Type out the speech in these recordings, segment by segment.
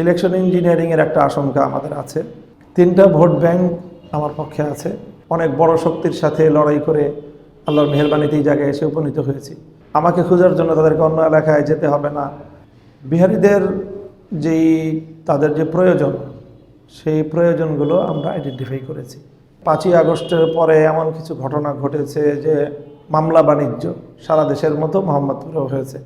Election ইঞ্জিনিয়ারিংয়ের একটা আশঙ্কা আমাদের আছে। তিনটা ভোট ব্যাংক আমার পক্ষে আছে। অনেক বড় শক্তির সাথে লড়াই করে আল্লাহর মেহরবানিতে এই জায়গায় এসে উপনীত হয়েছি। আমাকে খোঁজার জন্য তাদেরকে অন্য এলাকায় যেতে হবে না। বিহারিদের যেই তাদের যে প্রয়োজন, সেই প্রয়োজনগুলো আমরা আইডেন্টিফাই করেছি। পাঁচই আগস্টের পরে এমন কিছু ঘটনা ঘটেছে যে মামলা বাণিজ্য সারা দেশের মতো মোহাম্মদপুরেও হয়েছে।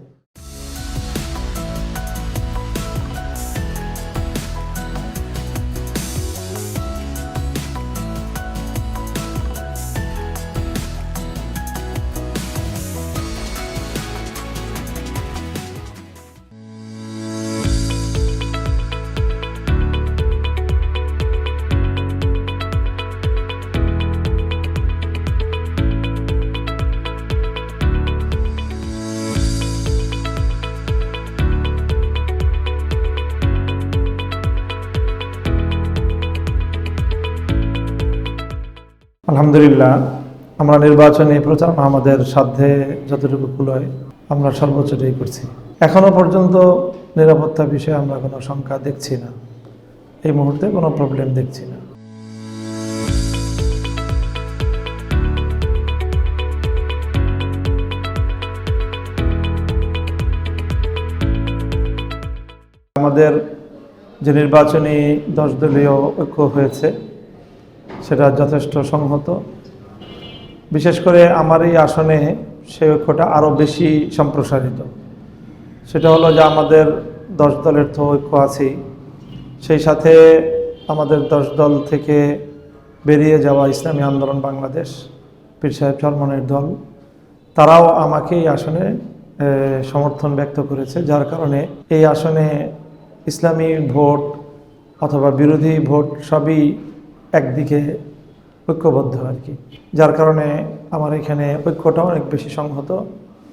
আলহামদুলিল্লাহ, আমরা নির্বাচনী প্রচারণা আমাদের সাধ্যে যতটুকু কুলোয় আমরা সর্বোচ্চটাই করছি। এখনও পর্যন্ত নিরাপত্তা বিষয়ে আমরা কোনো শঙ্কা দেখছি না। এই মুহূর্তে কোনো প্রবলেম দেখছি না। আমাদের যে নির্বাচনী দশ দলীয় ঐক্য হয়েছে সেটা যথেষ্ট সংহত। বিশেষ করে আমার এই আসনে সে ঐক্যটা আরও বেশি সম্প্রসারিত। সেটা হলো যে আমাদের দশ দলের তো ঐক্য আছেই। সেই সাথে আমাদের দশ দল থেকে বেরিয়ে যাওয়া ইসলামী আন্দোলন বাংলাদেশ, পীর সাহেব চরমনের দল, তারাও আমাকে এই আসনে সমর্থন ব্যক্ত করেছে, যার কারণে এই আসনে ইসলামী ভোট অথবা বিরোধী ভোট সবই একদিকে ঐক্যবদ্ধ আর কি। যার কারণে আমার এখানে ঐক্যটা অনেক বেশি সংহত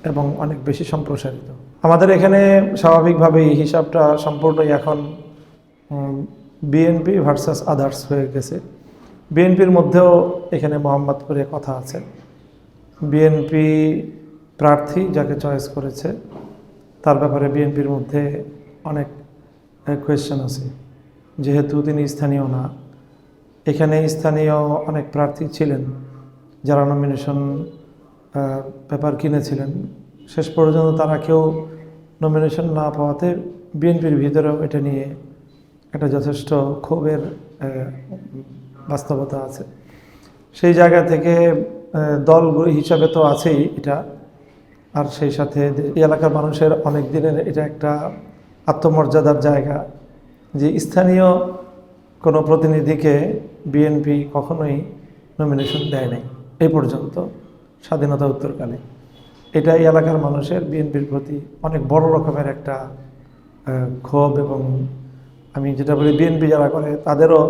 এবং অনেক বেশি সম্প্রসারিত। আমাদের এখানে স্বাভাবিকভাবেই হিসাবটা সম্পূর্ণই এখন বিএনপি ভার্সাস আদার্স হয়ে গেছে। বিএনপির মধ্যেও এখানে মোহাম্মদপুরে কথা আছে। বিএনপি প্রার্থী যাকে চয়েস করেছে, তার ব্যাপারে বিএনপির মধ্যে অনেক কোয়েশ্চেন আছে। যেহেতু তিনি স্থানীয় না এখানে স্থানীয় অনেক প্রার্থী ছিলেন যারা নমিনেশন পেপার কিনেছিলেন। শেষ পর্যন্ত তারা কেউ নমিনেশন না পাওয়াতে বিএনপির ভিতরেও এটা নিয়ে একটা যথেষ্ট ক্ষোভের বাস্তবতা আছে। সেই জায়গা থেকে দল হিসাবে তো আছেই এটা। আর সেই সাথে এলাকার মানুষের অনেক দিনের এটা একটা আত্মমর্যাদার জায়গা। যে স্থানীয় কোনো প্রতিনিধিকে বিএনপি কখনোই নমিনেশন দেয় নাই। এই পর্যন্ত স্বাধীনতা উত্তরকালে। এটা এই এলাকার মানুষের বিএনপির প্রতি অনেক বড় রকমের একটা ক্ষোভ এবং আমি যেটা বলি বিএনপি যারা করে, তাদেরও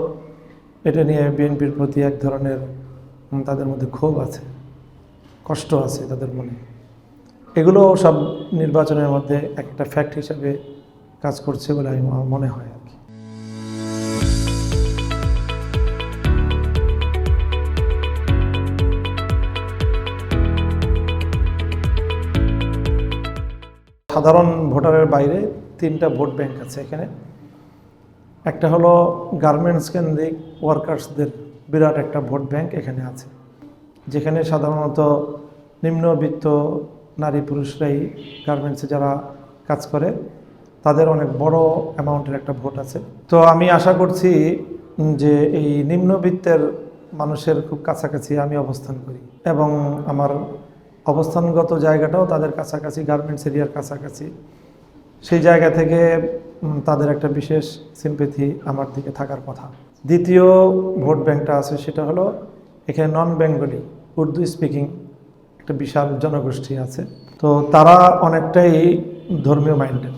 এটা নিয়ে বিএনপির প্রতি এক ধরনের তাদের মধ্যে ক্ষোভ আছে, কষ্ট আছে তাদের মনে। এগুলো সব নির্বাচনের মধ্যে একটা ফ্যাক্ট হিসাবে কাজ করছে বলে আমি মনে হয়। সাধারণ ভোটারের বাইরে তিনটা ভোট ব্যাংক আছে এখানে। একটা হলো গার্মেন্টস কেন্দ্রিক ওয়ার্কার্সদের বিরাট একটা ভোট ব্যাংক এখানে আছে, যেখানে সাধারণত নিম্নবিত্ত নারী পুরুষরাই গার্মেন্টসে যারা কাজ করে, তাদের অনেক বড় অ্যামাউন্টের একটা ভোট আছে। তো আমি আশা করছি যে এই নিম্নবিত্তের মানুষের খুব কাছাকাছি আমি অবস্থান করি এবং আমার অবস্থানগত জায়গাটাও তাদের কাছাকাছি গার্মেন্টস এরিয়ার কাছাকাছি। সেই জায়গা থেকে তাদের একটা বিশেষ সিম্পেথি আমার দিকে থাকার কথা। দ্বিতীয় ভোট ব্যাংকটা আছে, সেটা হলো এখানে নন বেঙ্গলি উর্দু স্পিকিং একটা বিশাল জনগোষ্ঠী আছে। তো তারা অনেকটাই ধর্মীয় মাইন্ডের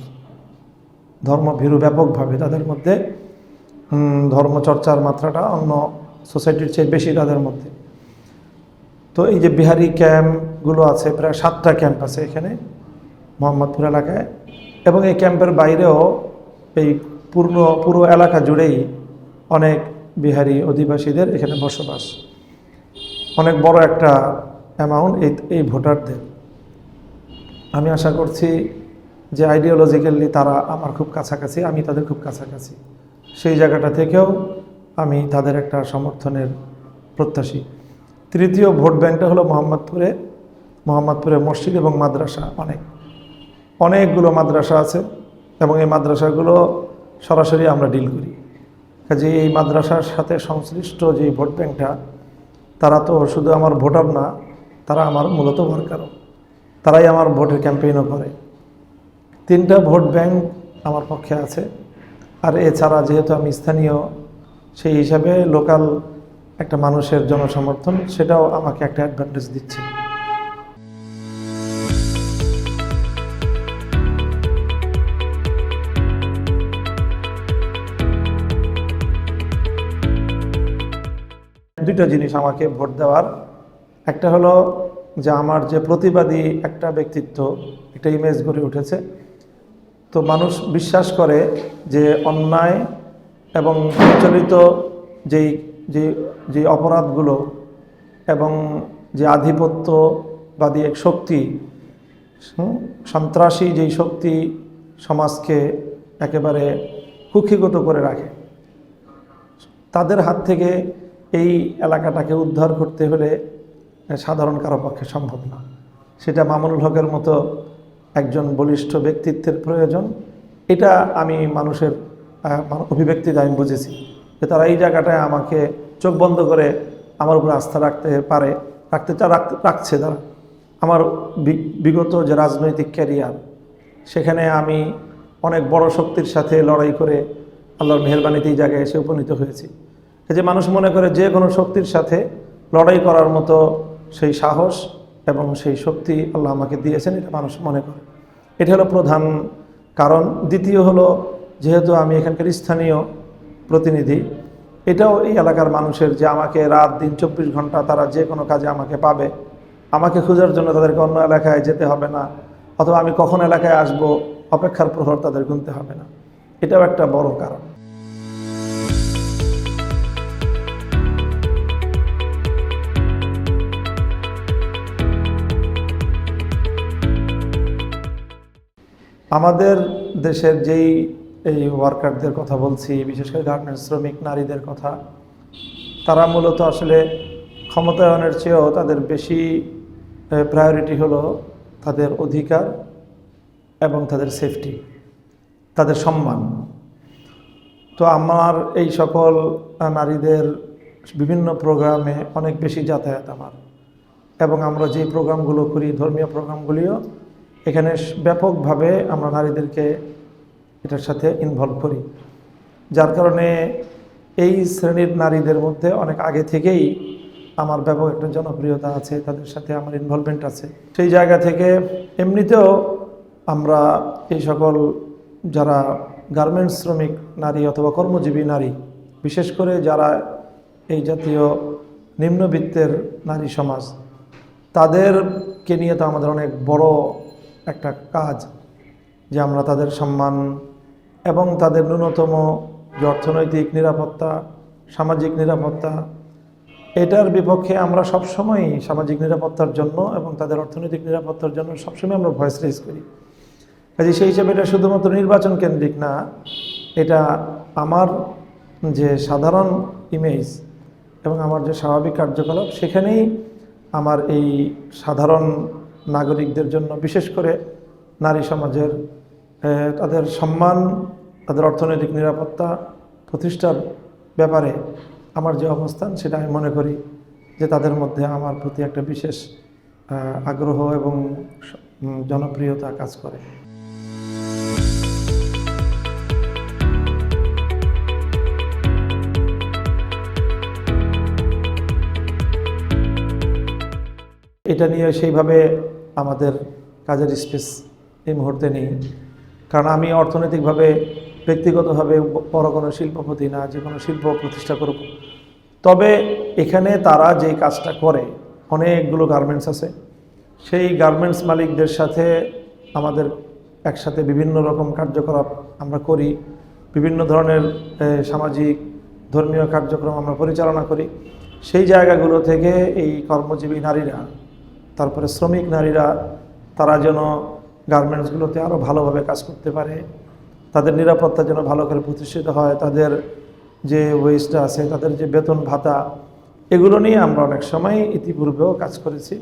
ধর্মভীরু ব্যাপকভাবে তাদের মধ্যে ধর্মচর্চার মাত্রাটা অন্য সোসাইটির চেয়ে বেশি তাদের মধ্যে। তো এই যে বিহারি ক্যাম্পগুলো আছে, প্রায় সাতটা ক্যাম্প আছে এখানে, মোহাম্মদপুর এলাকায়। এবং এই ক্যাম্পের বাইরেও এই পূর্ণ, পুরো এলাকা জুড়েই অনেক বিহারি অধিবাসীদের এখানে বসবাস। অনেক বড় একটা অ্যামাউন্ট এই এই ভোটারদের। আমি আশা করছি যে আইডিওলজিক্যালি তারা আমার খুব কাছাকাছি, আমি তাদের খুব কাছাকাছি। সেই জায়গাটা থেকেও আমি তাদের একটা সমর্থনের প্রত্যাশী। তৃতীয় ভোট ব্যাংকটা হলো মোহাম্মদপুরে মোহাম্মদপুরে মসজিদ এবং মাদ্রাসা অনেক। অনেকগুলো মাদ্রাসা আছে এবং এই মাদ্রাসাগুলো সরাসরি আমরা ডিল করি। কাজে এই মাদ্রাসার সাথে সংশ্লিষ্ট যে ভোট ব্যাংকটা, তারা তো শুধু আমার ভোটার না, তারা আমার মূলত ওয়ার্কারও তারাই আমার ভোটের ক্যাম্পেইনও করে। তিনটা ভোট ব্যাংক আমার পক্ষে আছে। আর এছাড়া যেহেতু আমি স্থানীয়, সেই হিসাবে লোকাল একটা মানুষের জনসমর্থন, সেটাও আমাকে একটা অ্যাডভান্টেজ দিচ্ছে। দুইটা জিনিস আমাকে ভোট দেওয়ার। একটা হলো যে আমার যে প্রতিবাদী একটা ব্যক্তিত্ব, একটা ইমেজ গড়ে উঠেছে। তো মানুষ বিশ্বাস করে যে অন্যায় এবং প্রচলিত যেই যে যে অপরাধগুলো এবং যে আধিপত্যবাদী এক শক্তি সন্ত্রাসী যেই শক্তি সমাজকে একেবারে কুক্ষিগত করে রাখে। তাদের হাত থেকে এই এলাকাটাকে উদ্ধার করতে হলে সাধারণ কারও পক্ষে সম্ভব না। সেটা মামুনুল হকের মতো একজন বলিষ্ঠ ব্যক্তিত্বের প্রয়োজন। এটা আমি মানুষের মান- অভিব্যক্তিতে আমি বুঝেছি। যে তারা এই জায়গাটায় আমাকে চোখ বন্ধ করে আমার উপর আস্থা রাখতে পারে, রাখতে রাখছে তারা। আমার বিগত যে রাজনৈতিক ক্যারিয়ার, সেখানে আমি অনেক বড় শক্তির সাথে লড়াই করে আল্লাহর মেহরবানিতে এই জায়গায় এসে উপনীত হয়েছি। যে মানুষ মনে করে যে কোনো শক্তির সাথে লড়াই করার মতো সেই সাহস এবং সেই শক্তি আল্লাহ আমাকে দিয়েছেন, এটা মানুষ মনে করে। এটা হলো প্রধান কারণ। দ্বিতীয় হলো, যেহেতু আমি এখানকার স্থানীয় প্রতিনিধি, এটাও এই এলাকার মানুষের যে আমাকে রাত দিন চব্বিশ ঘণ্টা তারা যে কোনো কাজে আমাকে পাবে, আমাকে খোঁজার জন্য তাদেরকে অন্য এলাকায় যেতে হবে না, অথবা আমি কখন এলাকায় আসব, অপেক্ষার প্রহর তাদের গুনতে হবে না। এটাও একটা বড় কারণ। আমাদের দেশের যেই এই ওয়ার্কারদের কথা বলছি, বিশেষ করে গার্মেন্টস শ্রমিক, নারীদের কথা। তারা মূলত আসলে ক্ষমতায়নের চেয়েও তাদের বেশি প্রায়োরিটি হলো তাদের অধিকার এবং তাদের সেফটি তাদের সম্মান। তো আমার এই সকল নারীদের বিভিন্ন প্রোগ্রামে অনেক বেশি যাতায়াত আমার। এবং আমরা যে প্রোগ্রামগুলো করি, ধর্মীয় প্রোগ্রামগুলিও, এখানে ব্যাপকভাবে আমরা নারীদেরকে এটার সাথে ইনভলভ করি। যার কারণে এই শ্রেণির নারীদের মধ্যে অনেক আগে থেকেই আমার ব্যাপক একটা জনপ্রিয়তা আছে, তাদের সাথে আমার ইনভলভমেন্ট আছে। সেই জায়গা থেকে এমনিতেও আমরা এই সকল যারা গার্মেন্টস শ্রমিক নারী অথবা কর্মজীবী নারী, বিশেষ করে যারা এই জাতীয় নিম্নবিত্তের নারী সমাজ, তাদেরকে নিয়ে তো আমাদের অনেক বড় একটা কাজ যে আমরা তাদের সম্মান এবং তাদের ন্যূনতম যে অর্থনৈতিক নিরাপত্তা, সামাজিক নিরাপত্তা, এটার বিপক্ষে আমরা সবসময়ই সামাজিক নিরাপত্তার জন্য এবং তাদের অর্থনৈতিক নিরাপত্তার জন্য সবসময় আমরা ভয়েস রেজ করি। কাজে সেই হিসাবে এটা শুধুমাত্র নির্বাচন কেন্দ্রিক না, এটা আমার যে সাধারণ ইমেজ এবং আমার যে স্বাভাবিক কার্যকলাপ, সেখানেই আমার এই সাধারণ নাগরিকদের জন্য, বিশেষ করে নারী সমাজের তাদের সম্মান, তাদের অর্থনৈতিক নিরাপত্তা প্রতিষ্ঠার ব্যাপারে আমার যে অবস্থান সেটা আমি মনে করি যে তাদের মধ্যে আমার প্রতি একটা বিশেষ আগ্রহ এবং জনপ্রিয়তা কাজ করে। এটা নিয়ে সেইভাবে আমাদের কাজের স্পেস এই মুহূর্তে নেই। কারণ আমি অর্থনৈতিকভাবে, ব্যক্তিগতভাবে বড় কোনো শিল্পপতি না, যে কোনো শিল্প প্রতিষ্ঠা করব তবে এখানে তারা যেই কাজটা করে, অনেকগুলো গার্মেন্টস আছে। সেই গার্মেন্টস মালিকদের সাথে আমাদের একসাথে বিভিন্ন রকম কার্যকলাপ আমরা করি। বিভিন্ন ধরনের সামাজিক, ধর্মীয় কার্যক্রম আমরা পরিচালনা করি। সেই জায়গাগুলো থেকে এই কর্মজীবী নারীরা, তারপরে শ্রমিক নারীরা, তারা যেন গার্মেন্টসগুলোতে আরও ভালোভাবে কাজ করতে পারে। তাদের নিরাপত্তা যেন ভালো করে প্রতিষ্ঠিত হয়। তাদের যে ওয়েস্টটা আছে, তাদের যে বেতন ভাতা, এগুলো নিয়ে আমরা অনেক সময় ইতিপূর্বেও কাজ করেছি।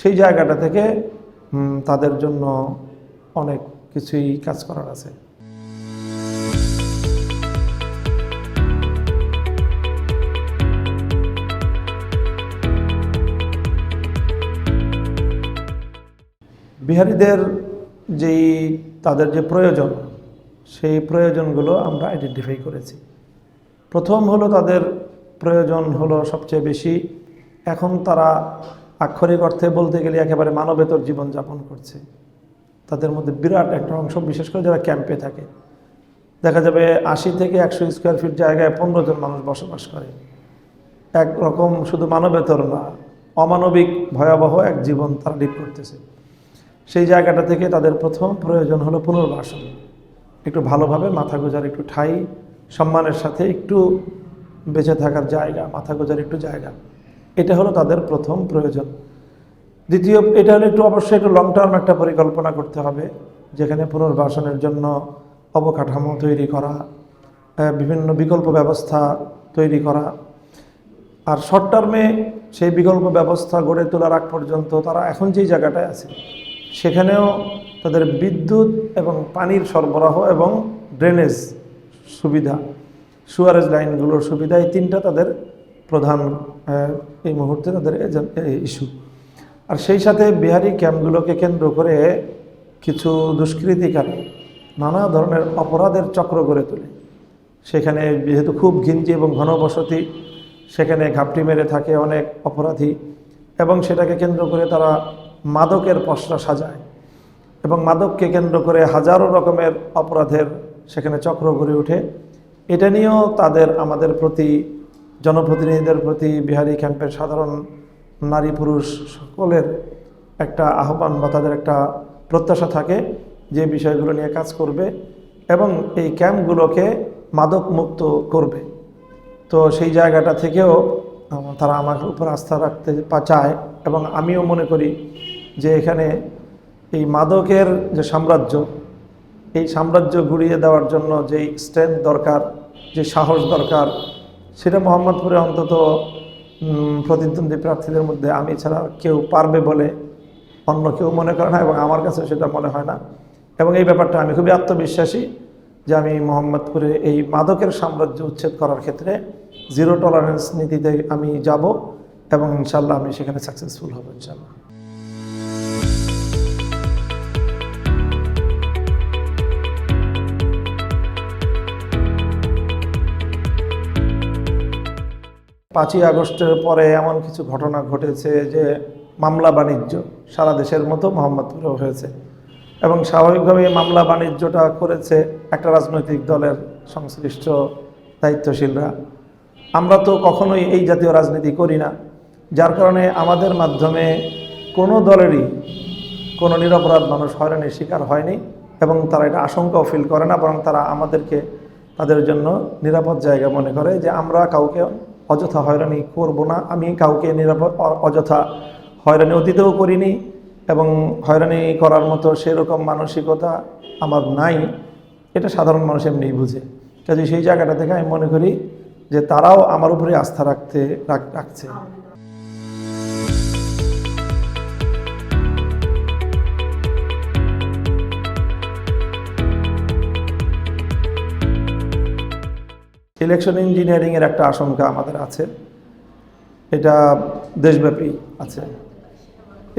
সেই জায়গাটা থেকে তাদের জন্য অনেক কিছুই কাজ করার আছে। বিহারীদের যেই তাদের যে প্রয়োজন, সেই প্রয়োজনগুলো আমরা আইডেন্টিফাই করেছি। প্রথম হলো তাদের প্রয়োজন হলো সবচেয়ে বেশি, এখন তারা আক্ষরিক অর্থে বলতে গেলে একেবারে মানবেতর জীবনযাপন করছে। তাদের মধ্যে বিরাট একটা অংশ, বিশেষ করে যারা ক্যাম্পে থাকে। দেখা যাবে আশি থেকে একশো স্কোয়ার ফিট জায়গায় পনেরো জন মানুষ বসবাস করে। একরকম শুধু মানবেতর না, অমানবিক ভয়াবহ এক জীবন তারা লিড করতেছে। সেই জায়গাটা থেকে তাদের প্রথম প্রয়োজন হলো পুনর্বাসন। একটু ভালোভাবে মাথা গোজার একটু ঠাই, সম্মানের সাথে একটু বেঁচে থাকার জায়গা, মাথা গোজার একটু জায়গা। এটা হলো তাদের প্রথম প্রয়োজন। দ্বিতীয়, এটা হলো একটু অবশ্যই একটু লং টার্ম একটা পরিকল্পনা করতে হবে, যেখানে পুনর্বাসনের জন্য অবকাঠামো তৈরি করা বিভিন্ন বিকল্প ব্যবস্থা তৈরি করা। আর শর্ট টার্মে সেই বিকল্প ব্যবস্থা গড়ে তোলার আগ পর্যন্ত তারা এখন যেই জায়গাটায় আছে সেখানেও তাদের বিদ্যুৎ এবং পানির সরবরাহ এবং ড্রেনেজ সুবিধা সুয়ারেজ লাইনগুলোর সুবিধা, এই তিনটা তাদের প্রধান এই মুহূর্তে তাদের ইস্যু আর সেই সাথে বিহারি ক্যাম্পগুলোকে কেন্দ্র করে কিছু দুষ্কৃতিকারী নানা ধরনের অপরাধের চক্র গড়ে তোলে। সেখানে যেহেতু খুব ঘিঞ্জি এবং ঘনবসতি, সেখানে ঘাপটি মেরে থাকে অনেক অপরাধী এবং সেটাকে কেন্দ্র করে তারা মাদকের পসরা সাজায় এবং মাদককে কেন্দ্র করে হাজারো রকমের অপরাধের সেখানে চক্র গড়ে ওঠে। এটা নিয়েও তাদের আমাদের প্রতি, জনপ্রতিনিধিদের প্রতি বিহারি ক্যাম্পের সাধারণ নারী পুরুষ সকলের একটা আহ্বান বা তাদের একটা প্রত্যাশা থাকে যে বিষয়গুলো নিয়ে কাজ করবে এবং এই ক্যাম্পগুলোকে মাদক মুক্ত করবে। তো সেই জায়গাটা থেকেও তারা আমার উপর আস্থা রাখতে চায় এবং আমিও মনে করি যে এখানে এই মাদকের যে সাম্রাজ্য, এই সাম্রাজ্য ঘুরিয়ে দেওয়ার জন্য যেই স্ট্রেংথ দরকার, যে সাহস দরকার, সেটা মোহাম্মদপুরে অন্তত প্রতিদ্বন্দ্বী প্রার্থীদের মধ্যে আমি ছাড়া কেউ পারবে বলে অন্য কেউ মনে করে না এবং আমার কাছে সেটা মনে হয় না। এবং এই ব্যাপারটা আমি খুবই আত্মবিশ্বাসী যে আমি মোহাম্মদপুরে এই মাদকের সাম্রাজ্য উচ্ছেদ করার ক্ষেত্রে জিরো টলারেন্স নীতিতে আমি যাব। এবং ইনশাল্লাহ আমি সেখানে সাকসেসফুল হব ইনশাল্লাহ পাঁচই আগস্টের পরে এমন কিছু ঘটনা ঘটেছে যে মামলা বাণিজ্য সারা দেশের মতো মোহাম্মদপুরেও হয়েছে এবং স্বাভাবিকভাবে মামলা বাণিজ্যটা করেছে একটা রাজনৈতিক দলের সংশ্লিষ্ট দায়িত্বশীলরা। আমরা তো কখনোই এই জাতীয় রাজনীতি করি না। যার কারণে আমাদের মাধ্যমে কোনো দলেরই কোনো নিরপরাধ মানুষ হয়রানির শিকার হয়নি এবং তারা এটা আশঙ্কাও ফিল করে না, বরং তারা আমাদেরকে তাদের জন্য নিরাপদ জায়গা মনে করে যে আমরা কাউকে অযথা হয়রানি করব না। আমি কাউকে নিরাপদ অযথা হয়রানি অতীতেও করিনি এবং হয়রানি করার মতো সেরকম মানসিকতা আমার নাই। এটা সাধারণ মানুষ এমনিই বুঝে। কাজে সেই জায়গাটা থেকে আমি মনে করি যে তারাও আমার উপরে আস্থা রাখতে রাখছে। ইলেকশন ইঞ্জিনিয়ারিংয়ের একটা আশঙ্কা আমাদের আছে। এটা দেশব্যাপী আছে।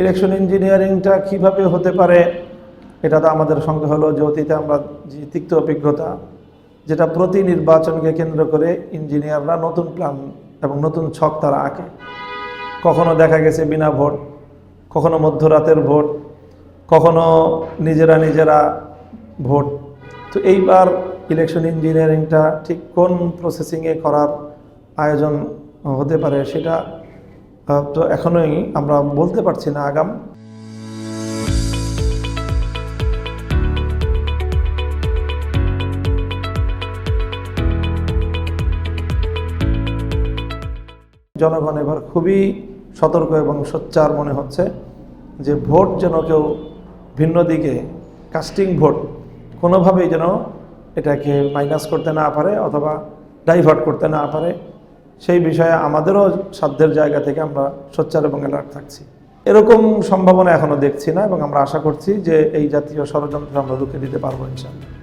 ইলেকশন ইঞ্জিনিয়ারিংটা কীভাবে হতে পারে, এটা তো আমাদের সঙ্গে হলো যে অতীতে আমরা যে তিক্ত অভিজ্ঞতা, যেটা প্রতি নির্বাচনকে কেন্দ্র করে ইঞ্জিনিয়াররা নতুন প্ল্যান এবং নতুন ছক তারা আঁকে। কখনো দেখা গেছে বিনা ভোট, কখনো মধ্যরাতের ভোট, কখনো নিজেরা নিজেরা ভোট। তো এইবার ইলেকশন ইঞ্জিনিয়ারিংটা ঠিক কোন প্রসেসিংয়ে করার আয়োজন হতে পারে সেটা তো এখনোই আমরা বলতে পারছি না আগাম। জনগণ এবার খুবই সতর্ক এবং সোচ্চার মনে হচ্ছে যে ভোট যেন কেউ ভিন্ন দিকে কাস্টিং ভোট কোনোভাবেই যেন এটাকে মাইনাস করতে না পারে অথবা ডাইভার্ট করতে না পারে। সেই বিষয়ে আমাদেরও সাধ্যের জায়গা থেকে আমরা সোচ্চার এবং অ্যালার্ট থাকছি। এরকম সম্ভাবনা এখনও দেখছি না এবং আমরা আশা করছি যে এই জাতীয় ষড়যন্ত্র আমরা রুখে দিতে পারব ইনশাআল্লাহ।